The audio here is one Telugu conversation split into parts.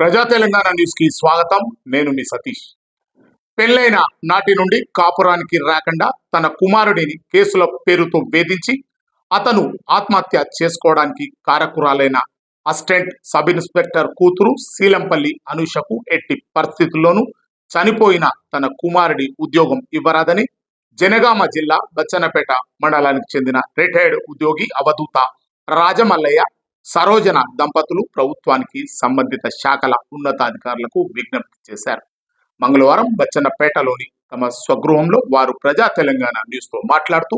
ప్రజా తెలంగాణ న్యూస్కి స్వాగతం. నేను మీ సతీష్. పెళ్ళైన నాటి నుండి కాపురానికి రాకుండా తన కుమారుడిని కేసుల పేరుతో వేధించి అతను ఆత్మహత్య చేసుకోవడానికి కారకురాలైన అసిస్టెంట్ సబ్ ఇన్స్పెక్టర్ కూతురు శీలంపల్లి అనుషకు ఎట్టి పరిస్థితుల్లోనూ చనిపోయిన తన కుమారుడి ఉద్యోగం ఇవ్వరాదని జనగామ జిల్లా బచ్చన్నపేట మండలానికి చెందిన రిటైర్డ్ ఉద్యోగి అవధూత రాజమల్లయ్య సరోజన దంపతులు ప్రభుత్వానికి సంబంధిత శాఖల ఉన్నతాధికారులకు విజ్ఞప్తి చేశారు. మంగళవారం బచ్చన్నపేటలోని తమ స్వగృహంలో వారు ప్రజా తెలంగాణ న్యూస్తో మాట్లాడుతూ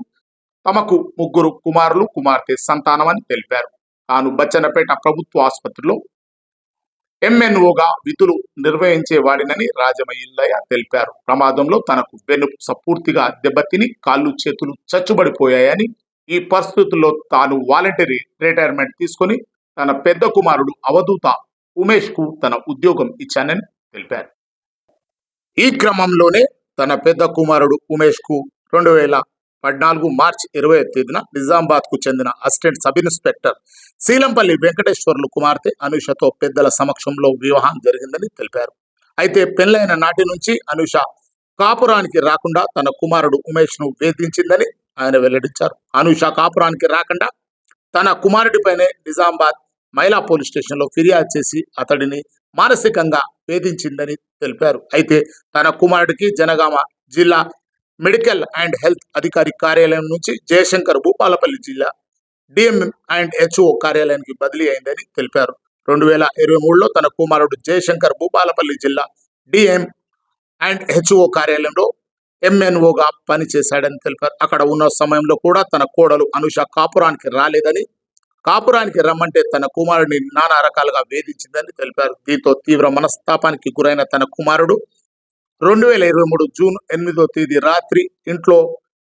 తమకు ముగ్గురు కుమారులు కుమార్తె సంతానమని తెలిపారు. తాను బచ్చన్నపేట ప్రభుత్వ ఆసుపత్రిలో ఎంఎన్ఓగా విధులు నిర్వహించేవాడినని రాజమయ్యల్లయ్య తెలిపారు. ప్రమాదంలో తనకు వెనుక పూర్తిగా దెబ్బతిని కాళ్ళు చేతులు చచ్చుబడిపోయాయని ఈ పరిస్థితుల్లో తాను వాలంటరీ రిటైర్మెంట్ తీసుకొని తన పెద్ద కుమారుడు అవధూత ఉమేష్కు తన ఉద్యోగం ఇచ్చానని తెలిపారు. ఈ క్రమంలోనే తన పెద్ద కుమారుడు ఉమేష్కు రెండు వేల పద్నాలుగు మార్చి ఇరవై తేదీన నిజామాబాద్కు చెందిన assistant sub inspector Seelampalli Venkateswarlu కుమార్తె అనుషతో పెద్దల సమక్షంలో వివాహం జరిగిందని తెలిపారు. అయితే పెళ్ళైన నాటి నుంచి అనుష కాపురానికి రాకుండా తన కుమారుడు ఉమేష్ను వేధించిందని ఆయన వెల్లడించారు. అనుష కాపురానికి రాకుండా తన కుమారుడిపైనే నిజామాబాద్ మహిళా పోలీస్ స్టేషన్లో ఫిర్యాదు చేసి అతడిని మానసికంగా వేధించిందని తెలిపారు. అయితే తన కుమారుడికి జనగామ జిల్లా మెడికల్ అండ్ హెల్త్ అధికారి కార్యాలయం నుంచి జయశంకర్ భూపాలపల్లి జిల్లా డిఎంఎం అండ్ హెచ్ఓ కార్యాలయానికి బదిలీ అయిందని తెలిపారు. రెండు వేల ఇరవై మూడులో తన కుమారుడు జయశంకర్ భూపాలపల్లి జిల్లా డిఎం అండ్ హెచ్ఓ కార్యాలయంలో ఎంఎన్ఓగా పనిచేశాడని తెలిపారు. అక్కడ ఉన్న సమయంలో కూడా తన కోడలు అనుష కాపురానికి రాలేదని కాపురానికి రమ్మంటే తన కుమారుడిని నానా రకాలుగా వేధించిందని తెలిపారు. దీంతో తీవ్ర మనస్తాపానికి గురైన తన కుమారుడు రెండు వేల ఇరవై మూడు జూన్ ఎనిమిదో తేదీ రాత్రి ఇంట్లో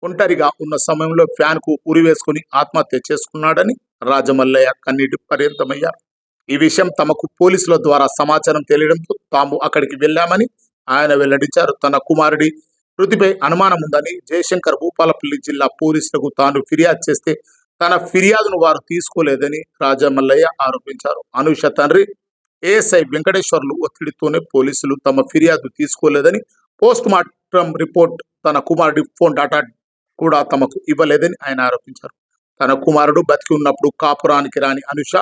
ఒంటరిగా ఉన్న సమయంలో ఫ్యాన్కు ఉరి వేసుకుని ఆత్మహత్య చేసుకున్నాడని రాజమల్లయ్య కన్నీటి పర్యంతమయ్యారు. ఈ విషయం తమకు పోలీసుల ద్వారా సమాచారం తెలియడంతో తాము అక్కడికి వెళ్ళామని ఆయన వెల్లడించారు. తన కుమారుడి మృతిపై అనుమానం ఉందని జయశంకర్ భూపాలపల్లి జిల్లా పోలీసులకు తాను ఫిర్యాదు చేస్తే తన ఫిర్యాదును వారు తీసుకోలేదని రాజమల్లయ్య ఆరోపించారు. అనుష తండ్రి ఏఎస్ఐ వెంకటేశ్వర్లు ఒత్తిడితోనే పోలీసులు తమ ఫిర్యాదు తీసుకోలేదని పోస్ట్ మార్టం రిపోర్ట్ తన కుమారుడి ఫోన్ డాటా కూడా తమకు ఇవ్వలేదని ఆయన ఆరోపించారు. తన కుమారుడు బతికి ఉన్నప్పుడు కాపురానికి రాని అనుష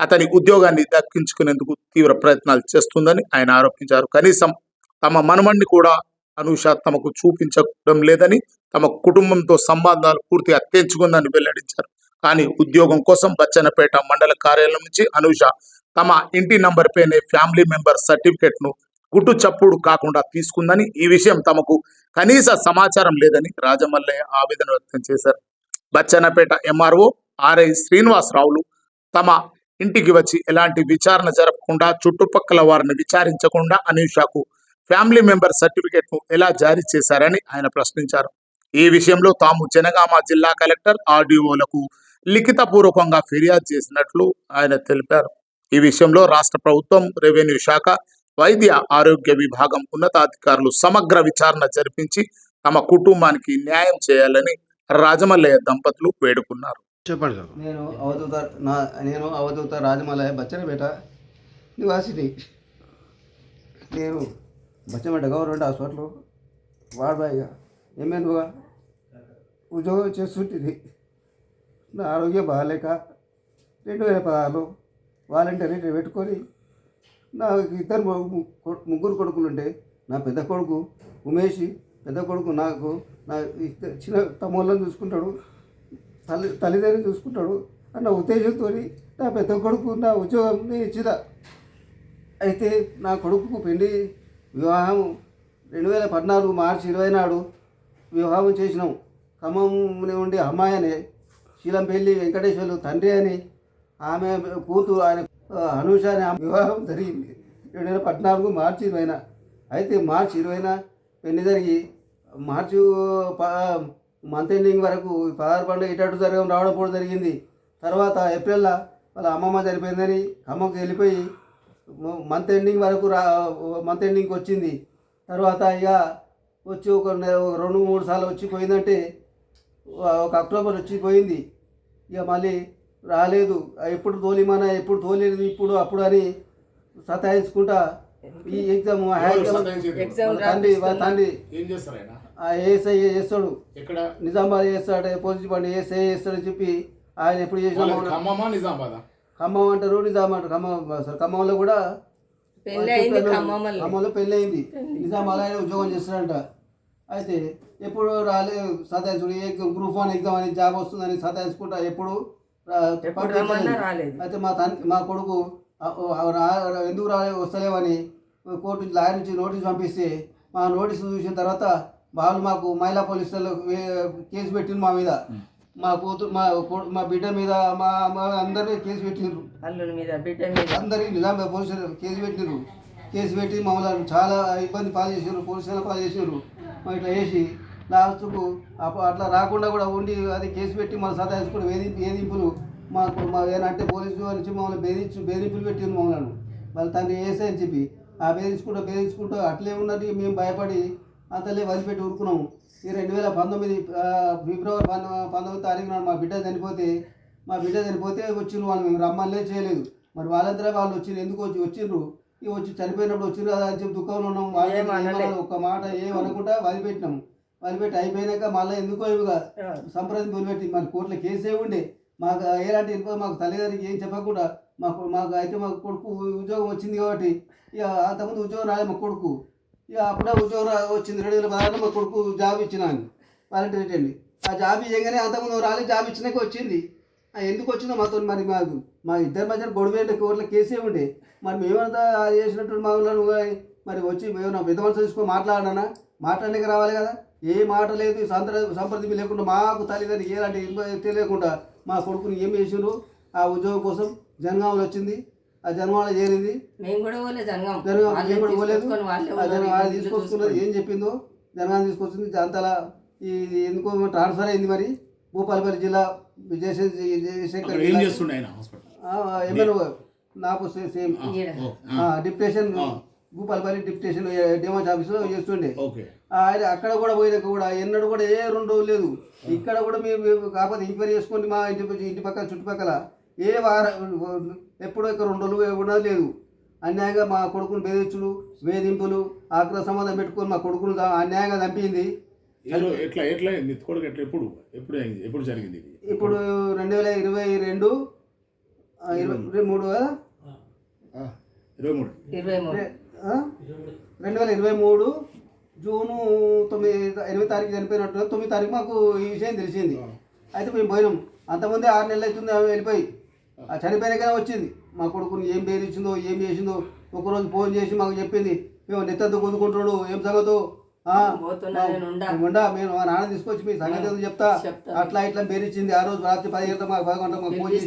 అతని ఉద్యోగాన్ని దక్కించుకునేందుకు తీవ్ర ప్రయత్నాలు చేస్తుందని ఆయన ఆరోపించారు. కనీసం తమ మనమణ్ణి కూడా అనూష తమకు చూపించడం లేదని తమ కుటుంబంతో సంబంధాలు పూర్తిగా తెంచుకుందని వెల్లడించారు. కానీ ఉద్యోగం కోసం బచ్చన్నపేట మండల కార్యాలయం నుంచి అనూష తమ ఇంటి నంబర్పైనే ఫ్యామిలీ మెంబర్ సర్టిఫికెట్ను గుట్టు చప్పుడు కాకుండా తీసుకుందని ఈ విషయం తమకు కనీస సమాచారం లేదని రాజమల్లయ్య ఆవేదన వ్యక్తం చేశారు. బచ్చన్నపేట ఎంఆర్ఓ ఆర్ఐ శ్రీనివాసరావులు తమ ఇంటికి వచ్చి ఎలాంటి విచారణ జరపకుండా చుట్టుపక్కల వారిని విచారించకుండా అనూషకు ఫ్యామిలీ మెంబర్ సర్టిఫికేట్ను ఎలా జారీ చేశారని ఆయన ప్రశ్నించారు. ఈ విషయంలో తాము జనగామ జిల్లా కలెక్టర్ ఆర్డీఓలకు లిఖితపూర్వకంగా ఫిర్యాదు చేసినట్లు ఆయన తెలిపారు. ఈ విషయంలో రాష్ట్ర ప్రభుత్వం రెవెన్యూ శాఖ వైద్య ఆరోగ్య విభాగం ఉన్నతాధికారులు సమగ్ర విచారణ జరిపించి తమ కుటుంబానికి న్యాయం చేయాలని రాజమల్లయ్య దంపతులు వేడుకున్నారు. చెప్పండి సార్. నేను అవధూత నా నేను అవధూత రాజమలయ బచ్చనపేట నివాసిని. నేను బచ్చనపేట గవర్నమెంట్ హాస్పిటల్ వార్బాయిగా ఎంఎన్ఓగా ఉద్యోగం చేస్తుంటుంది నా ఆరోగ్యం బాగాలేక రెండు వేల పదహారులో వాలంటీర్ పెట్టుకొని నా ఇద్దరు ముగ్గురు కొడుకులు ఉంటే నా పెద్ద కొడుకు ఉమేష్ పెద్ద కొడుకు నాకు నా చిన్న తమ్ముళ్ళని చూసుకుంటాడు. తల్లి తల్లిదండ్రులు చూసుకుంటాడు. అన్న ఉద్దేశంతో నా పెద్ద కొడుకు నా ఉద్యోగం ఇచ్చిన. అయితే నా కొడుకుకు పెళ్ళి వివాహం రెండు వేల పద్నాలుగు మార్చి ఇరవై నాడు వివాహం చేసినాం. ఖమ్మం ఉండి అమ్మాయి అని శీలంపల్లి వెంకటేశ్వర్లు తండ్రి అని ఆమె కూతురు ఆయన అనూష అనే ఆమె వివాహం జరిగింది. రెండు వేల పద్నాలుగు మార్చి ఇరవైన అయితే మార్చి ఇరవైన పెళ్ళి జరిగి మార్చి మంత్ ఎండింగ్ వరకు పదహారు పండుగ ఇటు జరగడం రావడం కూడా జరిగింది. తర్వాత ఏప్రిల్లో వాళ్ళ అమ్మమ్మ చనిపోయిందని ఖమ్మంకి వెళ్ళిపోయి మంత్ ఎండింగ్ వరకు రా మంత్ ఎండింగ్కి వచ్చింది. తర్వాత ఇక వచ్చి ఒక రెండు మూడు సార్లు వచ్చి పోయిందంటే ఒక అక్టోబర్ వచ్చి పోయింది. ఇక మళ్ళీ రాలేదు. ఎప్పుడు తోలిమన్నా ఎప్పుడు తోలేదు ఇప్పుడు అప్పుడు అని సతాయించుకుంటా ఈ ఎగ్జామ్ తండ్రి తండ్రి. ఏఎస్ఐ చేస్తాడు. ఎక్కడ? నిజామాబాద్ చేస్తాడు. పోలీస్ బండి ఏఎస్ఐ చేస్తాడని చెప్పి ఆయన ఎప్పుడు చేసిన ఖమ్మం అంటారు నిజాం అంటారు. ఖమ్మం ఖమ్మంలో కూడా ఖమ్మంలో. పెళ్ళి అయింది. నిజామాబాద్ ఆయన ఉద్యోగం చేస్తాడంట అయితే ఎప్పుడు రాలే సతాయించుడు. ఏ గ్రూప్ వన్ ఎగ్జామ్ అని జాబ్ వస్తుందని సతాయించుకుంటా ఎప్పుడు. అయితే మా తండ్రి మా కొడుకు ఎందుకు రాలే వస్తలేవని కోర్టు లాయర్ నుంచి నోటీస్ పంపిస్తే మా నోటీస్ చూసిన తర్వాత వాళ్ళు మాకు మహిళా పోలీసులు కేసు పెట్టింది మా మీద. మా కూతురు మా మా బిడ్డ మీద మా మా అందరి మీద కేసు పెట్టిండ్రు. అల్లుని మీద బిడ్డ మీద. అందరికి పోలీసులు కేసు పెట్టినారు కేసు పెట్టి మమ్మల్ని చాలా ఇబ్బంది పాలు చేసారు పోలీసులు పాలు చేసారు మరి ఇట్లా వేసి లాస్ట్కు అట్లా రాకుండా కూడా ఉండి అది కేసు పెట్టి మన సతాయించుకుని వేధింపు వేధింపులు మాకు మా ఏంటంటే పోలీసు వచ్చి మమ్మల్ని బెదిరించు బెదిరింపులు పెట్టింది మమ్మల్ని. వాళ్ళ తండ్రి వేసే అని చెప్పి. ఆ బెదిరించుకుంటూ బెదిరించుకుంటూ అట్లే ఉన్నది మేము భయపడి అంతలే వదిలిపెట్టి ఊరుకున్నాము. ఈ రెండు వేల పంతొమ్మిది ఫిబ్రవరి పంతొమ్మిది పంతొమ్మిది తారీఖున మా బిడ్డ చనిపోతే మా బిడ్డ చనిపోతే వచ్చిండ్రు వాళ్ళు మేము రమ్మనిలే చేయలేదు. మరి వాళ్ళంతా వాళ్ళు వచ్చిండ్రు ఎందుకు వచ్చి వచ్చిండ్రు? ఇక వచ్చి చనిపోయినప్పుడు వచ్చిండ్రు అని చెప్పి దుఃఖంలో ఉన్నాం. వాళ్ళు. ఏమనాలి, ఒక్క మాట ఏం అనుకుంటా వదిలిపెట్టినాం. వదిలిపెట్టి అయిపోయినాక మళ్ళీ ఎందుకో ఇవిగా సంప్రదింపులు పెట్టి మరి కోర్టులో కేసే ఉండే. మాకు ఎలాంటి ఇన్ఫో మాకు తల్లిదండ్రికి ఏం చెప్పకుండా మాకు మాకు అయితే మాకు కొడుకు ఉద్యోగం వచ్చింది కాబట్టి ఇక అంతకుముందు ఉద్యోగం రాలే మా కొడుకు. ఇక అప్పుడే ఉద్యోగం వచ్చింది. రెండు వేల పదహారులో మా కొడుకు జాబ్ ఇచ్చినాను వాలంటీర్ రిటర్న్ ఆ జాబ్ ఇవ్వగానే అంతకుముందు రాలే జాబ్ ఇచ్చినాక వచ్చింది. ఎందుకు వచ్చిందో మాతో మరి మాకు మా ఇద్దరి మధ్య గొడవ కోర్టులో కేసే ఉండే. మరి మేమంతా చేసినట్టు మా ఊళ్ళో మరి వచ్చి మేము నా పెద్ద తీసుకొని మాట్లాడినా మాట్లాడడానికి రావాలి కదా. ఏ మాట లేదు సంప్ర సంప్రదింపు లేకుండా మాకు తల్లిదండ్రులు ఎలాంటి తెలియకుండా మా కొడుకుని ఏం చేసిండ్రు? ఆ ఉద్యోగం కోసం జనగామలు వచ్చింది. ఆ జనగామలో చేరింది మేము కూడా పోలే జనగాం. జనగాం పోలేదు. తీసుకొస్తున్నది. ఏం చెప్పిందో? జనగాం తీసుకొచ్చింది అంతలా ఈ ఎందుకో ట్రాన్స్ఫర్ అయింది మరి. భూపాలపల్లి జిల్లా హాస్పిటల్ ఎమ్మెల్యే నాకు సేమ్. ఆ. భూపాలపల్లి డిప్యూటేషన్ డిమాండ్ ఆఫీస్లో చేస్తుండే. ఓకే. ఆయన అక్కడ కూడా పోయినాక కూడా ఎన్నడూ కూడా ఏ రెండు రోజులు లేదు. ఇక్కడ కూడా మేము మేము కాకపోతే ఎంక్వైరీ చేసుకోండి మా ఇంటి పక్క- ఇంటి పక్కల చుట్టుపక్కల ఏ వారం ఎప్పుడో ఇక్కడ రెండు రోజులు ఉండదు లేదు. అన్యాయంగా మా కొడుకుని బెదిరించుడు వేధింపులు ఆగ్రహ సంబంధం పెట్టుకొని మా కొడుకును అన్యాయంగా చంపింది. ఎట్లా ఎట్లా కొడుకు ఎట్లా ఎప్పుడు ఎప్పుడు ఎప్పుడు జరిగింది ఇప్పుడు రెండు వేల ఇరవై రెండు ఆ, ఇరవై మూడు ఇరవై మూడు. ఇరవై మూడు. ఆ? రెండు వేల ఇరవై మూడు జూను తొమ్మిది ఎనిమిది తారీఖు చనిపోయినట్టు తొమ్మిది తారీఖు మాకు ఈ విషయం తెలిసింది. అయితే మేము పోయినాం. అంతకుముందే ఆరు నెలలు అవుతుంది వెళ్ళిపోయి. ఆ చనిపోయినాకనే వచ్చింది. మా కొడుకుని ఏం బేరించిందో ఏం చేసిందో ఒకరోజు ఫోన్ చేసి మాకు చెప్పింది. మేము నెత్తద్దు కొనుక్కుంటున్నాడు ఏం సంగతో? ఆ, ఉండా. మేము మా నాన్న తీసుకొచ్చి మీ సంగతి చెప్తా. అట్లా ఇట్లా బేరించింది ఆ రోజు రాత్రి పది గంటలకు మాకు పది మాకు ఫోన్ చేసి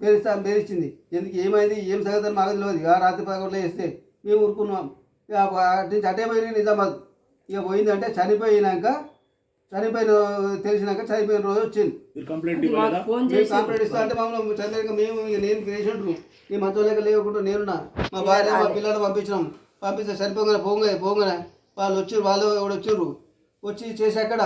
బేరిస్తా బేరిచ్చింది ఎందుకు ఏమైంది? ఏం సంగతి అని మాకు తెలియదు ఇక రాత్రి పదకొండులో వేస్తే మేము ఊరుకున్నాం. ఇక అటు నుంచి అటే పోయి నిజామాబాద్. ఇక పోయిందంటే చనిపోయినాక చనిపోయిన తెలిసినాక చనిపోయిన రోజు వచ్చింది. మీరు కంప్లైంట్ ఇవ్వలేదా? కంప్లైంట్ ఇస్తా అంటే మమ్మల్ని చంద్రక మేము ఇక నేను పేషెంట్లు నీ మంచం లేక లేకుండా నేనున్నా మా భార్య మా పిల్లలు పంపించినాం. పంపిస్తే సరిపోగానే పోగానే పోగానే వాళ్ళు వచ్చారు వాళ్ళు ఎవడు వచ్చారు వచ్చి చేసి అక్కడ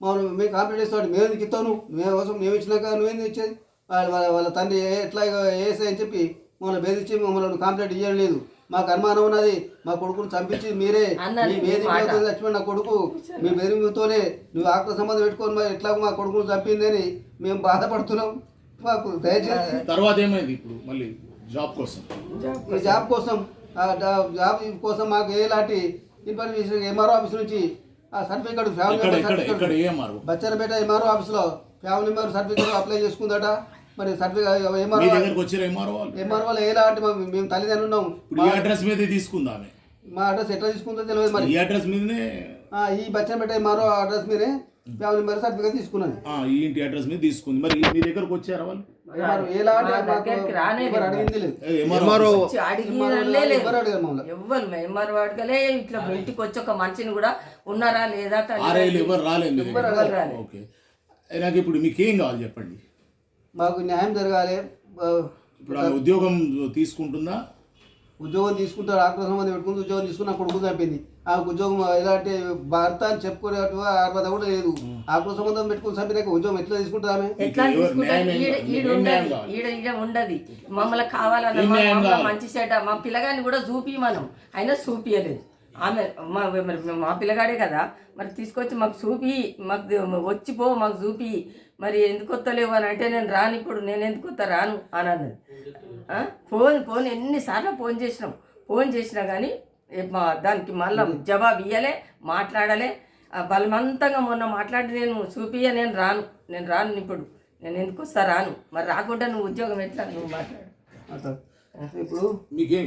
మమ్మల్ని మేము కంప్లైంట్ ఇస్తాం మేము ఎందుకు ఇస్తాను మేము కోసం మేము ఇచ్చినాక నువ్వేందుకు ఇచ్చేది? వాళ్ళ వాళ్ళ వాళ్ళ తండ్రి ఎట్లా వేసా అని చెప్పి మమ్మల్ని బెదిరించి మమ్మల్ని కంప్లైంట్ ఇవ్వడం లేదు మాకు అనుమానం ఉన్నది. మా కొడుకును చంపించి మీరే. మీ. వేదికతో చచ్చిపోయిన నా కొడుకు మీ బెదిరింపుతోనే నువ్వు ఆత్మ సంబంధం పెట్టుకొని మరి ఎట్లా మా కొడుకును చంపిందని మేము బాధపడుతున్నాం. మాకు దయచేసి తర్వాత ఏమైంది ఇప్పుడు మళ్ళీ? జాబ్ కోసం. ఈ జాబ్ కోసం ఆ జాబ్ కోసం మాకు ఎలాంటి ఇన్ఫర్మేషన్ ఎంఆర్ఓ ఆఫీస్ నుంచి ఆ సర్టిఫికేట్ ఫ్యామిలీ సర్టిఫికేట్ ఏమారు బచ్చనపేట ఎంఆర్ఓ ఆఫీస్లో. ఫ్యామిలీ మెంబర్ సర్టిఫికేట్ అప్లై చేసుకుందట. మరి సర్టిఫికేట్ మీ దగ్గరకు వచ్చారు ఎంఆర్ఓ వాళ్ళు. ఎంఆర్ఓలో ఎలాంటి మా- మేము తల్లిదండ్రులు ఉన్నాం ఇప్పుడు ఈ అడ్రస్ మీదే తీసుకుందా ఆమె మా అడ్రస్ ఎట్లా తీసుకుందో తెలియదు మరి. ఈ అడ్రస్ మీదనే ఆ, ఈ బచ్చనపేట ఎంఆర్ఓ అడ్రస్ మీదే ఫ్యామిలీ మెంబర్ సర్టిఫికేట్ తీసుకున్నది. ఆ, ఈ ఇంటి అడ్రస్ మీద తీసుకుంది. మరి మీ దగ్గరకు వచ్చారా వాళ్ళు? మరి ఎలాంటి మా మాకు దగ్గరికి రానే ఎవరు లేదు. అడిగింది లేదు. ఏ, ఎంఆర్ఓ వచ్చి అడిగినలే ఎంఆర్ఓ లేదు ఎవరు అడిగారు మమ్మల్ని? ఎవ్వరు ఎంఆర్ వాడుకలే ఇట్లా ఇంటికి వచ్చి ఒక మనిషిని కూడా ఉన్నారా లేదా తల్లి ఆర్ఐలు ఎవరు రాలేదు మీ. ఓకే. నాకు ఇప్పుడు మీకు ఏం కావాలి చెప్పండి? మాకు న్యాయం జరగాలి. ఇప్పుడు ఆమె ఉద్యోగం తీసుకుంటుందా ఉద్యోగం తీసుకుంటారు ఆత్మ సంబంధం పెట్టుకుంది ఉద్యోగం తీసుకుని అప్పుడు కొడుకు చంపింది ఆ ఉద్యోగం ఎలా అంటే భర్త అని చెప్పుకునేట్టు అర్హత కూడా లేదు. ఆత్మ సంబంధం పెట్టుకుని చంపినాక ఉద్యోగం ఎట్లా తీసుకుంటుంది ఆమె? ఎట్లా తీసుకుంటారు. ఈడ ఈడ ఉండదు. ఈడ ఈడ ఉండదు. మమ్మల్ని కావాలన్న మంచి చెడ్డ మా పిల్లగాని కూడా చూపి మనం అయినా చూపియలేదు ఆమె మా మరి మా పిల్లగాడే కదా. మరి తీసుకొచ్చి మాకు చూపి మాకు వచ్చిపో మాకు చూపి. మరి ఎందుకు వస్తలేవు అని అంటే నేను రాను ఇప్పుడు నేను ఎందుకు వస్తా రాను అని అన్నది. ఫోన్ ఫోన్ ఎన్నిసార్లు ఫోన్ చేసినాం. ఫోన్ చేసినా కానీ మా దానికి మళ్ళీ జవాబు ఇయ్యలే మాట్లాడలే. ఆ బలవంతంగా మొన్న మాట్లాడి నేను చూపియ నేను రాను. నేను రాను ఇప్పుడు. నేను ఎందుకు వస్తా రాను. మరి రాకుండా నువ్వు ఉద్యోగం ఎట్లా? నువ్వు మాట్లాడు. ఇప్పుడు మీకేం